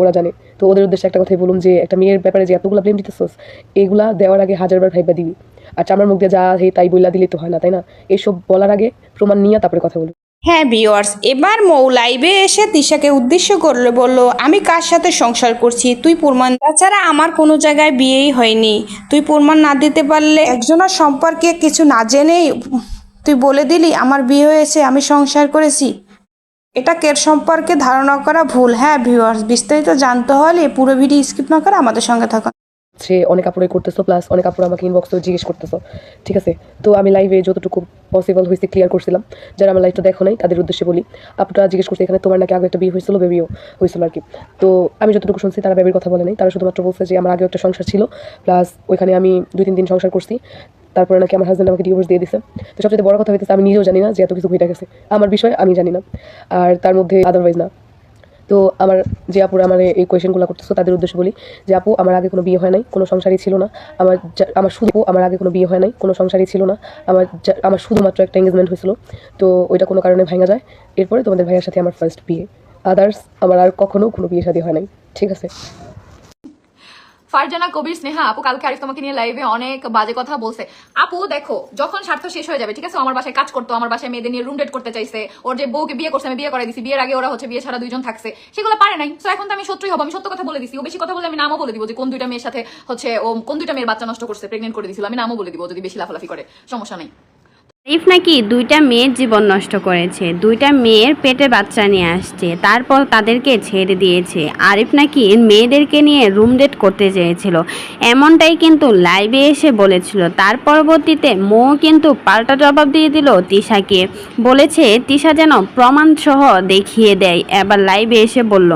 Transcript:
ওরা জানে। তো ওদের উদ্দেশ্যে একটা কথাই বলুন যে, একটা মেয়ের ব্যাপারে যে এতগুলো ব্লেম দিতেছোস, এগুলা দেওয়ার আগে হাজারবার ভাইবা দিবি। আর চামার মুখ দিয়ে যা হে তাই বইলা দিলে তো হয় না, তাই না? এসব বলার আগে প্রমাণ নিয়ে তারপরে কথা বলবি হ্যাঁ ভিওয়ার্স এবার মৌ লাইভে এসে তিশাকে উদ্দেশ্য করলে, বলল, আমি কার সাথে সংসার করছি? তুই প্রমাণ তাছাড়া আমার কোনো জায়গায় বিয়েই হয়নি। তুই প্রমাণ না দিতে পারলে একজনের সম্পর্কে কিছু না জেনেই, তুই বলে দিলি, আমার বিয়ে হয়েছে, আমি সংসার করেছি। এটা কের সম্পর্কে ধারণা করা ভুল। হ্যাঁ ভিউয়ার্স বিস্তারিত জানতে হলে পুরো ভিডিও স্কিপ না করে আমাদের সঙ্গে থাকুন। সে অনেক কাপড়ে করতেছো প্লাস অনেক কাপড় আমাকে ইনবক্সে জিজ্ঞেস করতেছো, ঠিক আছে? তো আমি লাইভে যতটুকু পসিবল হয়েছে ক্লিয়ার করছিলাম। যারা আমার লাইভটা দেখো নাই, তাদের উদ্দেশ্যে বলি আপনারা জিজ্ঞেস করছে এখানে তোমার নাকি আগে একটা বিয়ে হয়েছিল বেবিও হয়েছিল আর কি। তো আমি যতটুকু শুনছি তারা বেবির কথা বলে নাই। তারা শুধুমাত্র বলছে যে, আমার আগে একটা সংসার ছিল প্লাস ওইখানে আমি দুই তিন দিন সংসার করছি। তারপরে নাকি আমার হাজব্যান্ড আমাকে ডিভোর্স দিয়ে দিছে। তো সবচেয়ে বড় কথা হইতেছে, আমি নিজেও জানি না যে এত কিছু ঘটে গেছে। আমার বিষয় আমি জানি না। আর তার মধ্যে আদারওয়াইজ না। তো আমার যে আপুরা আমার এই কোয়েশনগুলো করতেছো, তাদের উদ্দেশ্য বলি যে, আপু, আমার আগে কোনো বিয়ে হয় নাই, কোনো সংসারই ছিল না। আমার আমার শুধু আমার আগে কোনো বিয়ে হয় নাই, কোনো সংসারই ছিল না। আমার আমার শুধুমাত্র একটা এঙ্গেজমেন্ট হয়েছিল। তো ওইটা কোনো কারণে ভাঙা যায়। এরপরে তোমাদের ভাইয়ের সাথে আমার ফার্স্ট বিয়ে। আদার্স আমার আর কখনো কোনো বিয়ে শাদী হয় নাই। ঠিক আছে? ফারজানা, কবির, স্নেহা, আপু কালকে আরিফ তোমাকে নিয়ে লাইভে অনেক বাজে কথা বলছে। আপু, দেখো, যখন স্বার্থ শেষ হয়ে যাবে, ঠিক আছে? আমার বাসায় কাজ করতো, আমার বাসায় মেয়েদের নিয়ে রুম ডেট করতে চাইছে। ওর যে বউকে বিয়ে করছে, আমি বিয়ে করে দিছি। বিয়ের আগে ওরা হচ্ছে বিয়ে ছাড়া দুইজন থাকছে। সেগুলো পারে নাই। তো এখন তো আমি সত্যি হব, আমি সত্য কথা বলে দিছি। ও বেশি কথা বলে আমি নামও বলে দিব যে, কোন দুইটা মেয়ের সাথে হচ্ছে ও, কোন দুইটা মেয়ের বাচ্চা নষ্ট করছে প্রেগনেন্ট করে দিছিল, আমি নামও বলে দিব যদি বেশি লাফালাফি করে। সমস্যা নাই। আরিফ নাকি দুইটা মেয়ের জীবন নষ্ট করেছে, দুইটা মেয়ের পেটে বাচ্চা নিয়ে আসছে, তারপর তাদেরকে ছেড়ে দিয়েছে। আরিফ নাকি মেয়েদেরকে নিয়ে রুম ডেট করতে চেয়েছিল। এমনটাই কিন্তু লাইভে এসে বলেছিল। তার পরবর্তীতে মৌ কিন্তু পাল্টা জবাব দিয়ে দিল তিশাকে। বলেছে, তিশা যেন প্রমাণসহ দেখিয়ে দেয়। এবার লাইভে এসে বলল